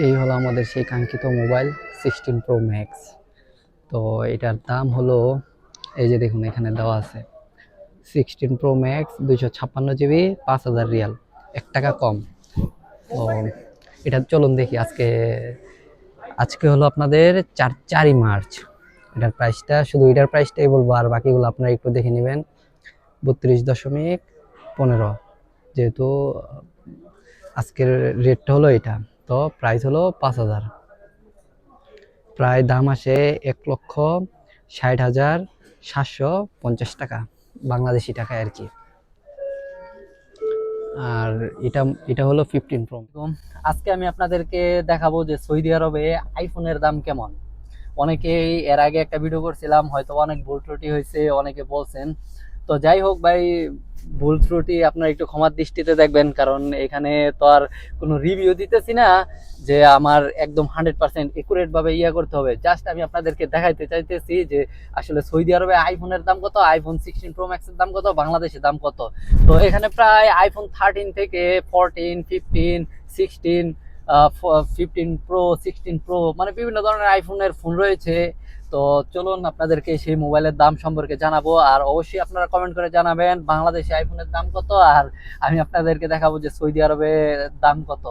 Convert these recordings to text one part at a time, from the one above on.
এই হলো আমাদের সেই কাঙ্ক্ষিত মোবাইল সিক্সটিন প্রো ম্যাক্স। তো এটার দাম হলো, এই যে দেখুন এখানে দেওয়া আছে, সিক্সটিন প্রো ম্যাক্স দুইশো ছাপ্পান্ন জিবি, পাঁচ হাজার রিয়াল, এক টাকা কম। তো এটা চলুন দেখি আজকে আজকে হলো আপনাদের চার, চারই মার্চ। এটার প্রাইসটা শুধু এটার প্রাইসটাই বলব, আর বাকিগুলো আপনারা একটু দেখে নেবেন। বত্রিশ দশমিক পনেরো, যেহেতু আজকের রেটটা হলো এটা। তো প্রাইস হলো পাঁচ হাজার। প্রায় দাম আসে এক লক্ষ ষাট হাজার সাতশো পঞ্চাশ টাকা, বাংলাদেশি টাকায় আর কি। আর এটা এটা হলো ফিফটিন প্রো আজকে আমি আপনাদেরকে দেখাবো যে সৌদি আরবে আইফোনের দাম কেমন। অনেকেই এর আগে একটা ভিডিও করছিলাম, হয়তো অনেক ভুল ত্রুটি হয়েছে, অনেকে বলছেন তো যাই হোক ভাই, ভুল ত্রুটি আপনার একটু ক্ষমার দৃষ্টিতে দেখবেন, কারণ এখানে তো আর কোনো রিভিউ দিতেছি না যে আমার একদম হান্ড্রেড পার্সেন্ট একুরেটভাবে ইয়া করতে হবে। জাস্ট আমি আপনাদেরকে দেখাইতে চাইতেছি যে আসলে সৌদি আরবে আইফোনের দাম কত আইফোন সিক্সটিন প্রো ম্যাক্সের দাম কত বাংলাদেশের দাম কত? তো এখানে প্রায় আইফোন থার্টিন থেকে fourteen fifteen sixteen fifteen pro sixteen pro মানে বিভিন্ন ধরনের আইফোনের ফোন রয়েছে। তো চলুন আপনাদেরকে সেই মোবাইলের দাম সম্পর্কে জানাব, আর অবশ্যই আপনারা কমেন্ট করে জানাবেন বাংলাদেশে আইফোনের দাম কত, আর আমি আপনাদেরকে দেখাবো যে সৌদি আরবে দাম কত।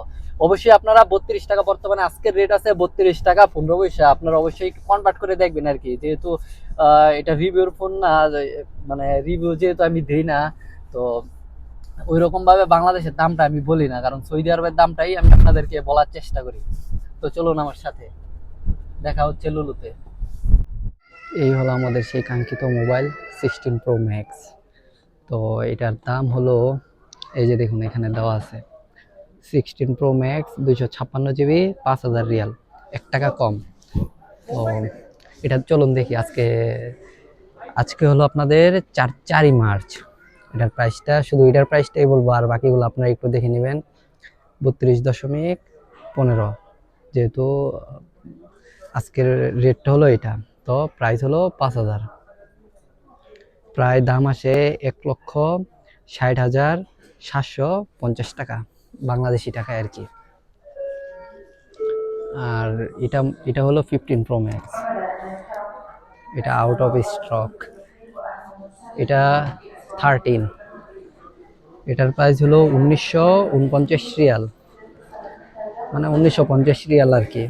অবশ্যই আপনারা বত্রিশ টাকা বর্তমানে, আজকের রেট আছে বত্রিশ টাকা, পনেরো পয়সা। আপনারা অবশ্যই কনভার্ট করে দেখবেন আর কি, যেহেতু এটা রিভিউর ফোন না মানে রিভিউ যেহেতু আমি দিই না, তো ওই রকম ভাবে বাংলাদেশের দামটা আমি বলি না, কারণ সৌদি আরবের দামটাই আমি আপনাদেরকে বলার চেষ্টা করি। তো চলুন আমার সাথে, দেখা হচ্ছে লুলুতে। এই হলো আমাদের সেই কাঙ্ক্ষিত মোবাইল সিক্সটিন প্রো ম্যাক্স। তো এটার দাম হলো, এই যে দেখুন এখানে দেওয়া আছে, সিক্সটিন প্রো ম্যাক্স দুইশো ছাপ্পান্ন জিবি, পাঁচ হাজার রিয়াল, এক টাকা কম। তো এটা চলুন দেখি আজকে আজকে হলো আপনাদের চার, চারই মার্চ। এটার প্রাইসটা, শুধু এটার প্রাইসটাই বলব, আর বাকিগুলো আপনারা একটু দেখে নেবেন। বত্রিশ দশমিক পনেরো, যেহেতু আজকের রেটটা হলো এটা। তো প্রাইস হলো পাঁচ হাজার। প্রায় দাম আসে এক লক্ষ ষাট হাজার সাতশো পঞ্চাশ টাকা, বাংলাদেশি টাকায় আর কি। আর এটা এটা হলো ফিফটিন প্রো ম্যাক্স এটা আউট অফ স্টক এটা থার্টিন এটার প্রাইস হলো উনিশশো উনপঞ্চাশ রিয়াল। মানে উনিশশো পঞ্চাশ রিয়াল আর কি।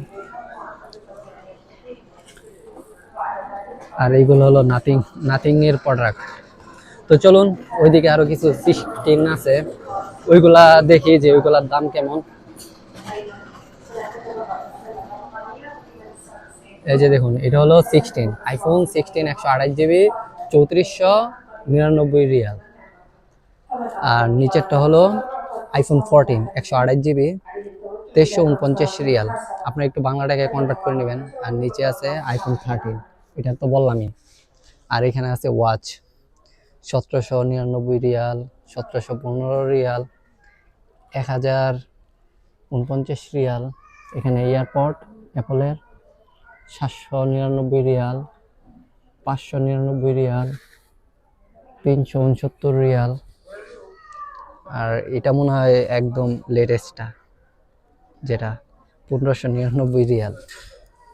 আর এইগুলো হলো নাথিং নাথিং এর প্রোডাক্ট তো চলুন, ওইদিকে আরও কিছু সিক্সটিন আছে। ওইগুলা দেখি যে ওইগুলার দাম কেমন। এই যে দেখুন, এটা হলো সিক্সটিন আইফোন সিক্সটিন একশো আঠাশ জিবি চৌত্রিশশো নিরানব্বই রিয়াল। আর নিচেরটা হলো আইফোন ফোরটিন একশো আঠাশ জিবি তেইশশো উনপঞ্চাশ রিয়াল। আপনি একটু বাংলা টাকায় কনভার্ট করে নেবেন। আর নিচে আছে আইফোন থার্টিন এটা তো বললামই। আর এখানে আছে ওয়াচ, সতেরোশো নিরানব্বই রিয়াল, সতেরোশো পনেরো রিয়াল, এক হাজার উনপঞ্চাশ রিয়াল। এখানে এয়ারপোর্ট, অ্যাপলের, সাতশো নিরানব্বই রিয়াল, পাঁচশো নিরানব্বই রিয়াল, তিনশো উনসত্তর রিয়াল। আর এটা মনে হয় একদম লেটেস্টটা, যেটা পনেরোশো নিরানব্বই রিয়াল।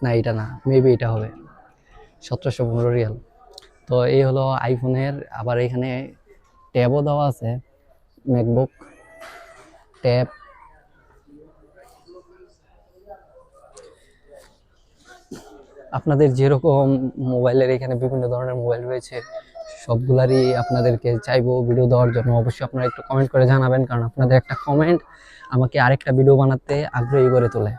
না, এটা না মেবি এটা হবে। সতেরোশো পনেরো রিয়াল। তো এই হলো আইফোনের, আবার এখানে ট্যাবও দেওয়া আছে, ম্যাকবুক, ট্যাব। আপনাদের যেরকম মোবাইলের এখানে বিভিন্ন ধরনের মোবাইল রয়েছে, সবগুলারই আপনাদেরকে চাইব ভিডিও দেওয়ার জন্য। অবশ্যই আপনারা একটু কমেন্ট করে জানাবেন, কারণ আপনাদের একটা কমেন্ট আমাকে আরেকটা ভিডিও বানাতে আগ্রহী করে তোলে।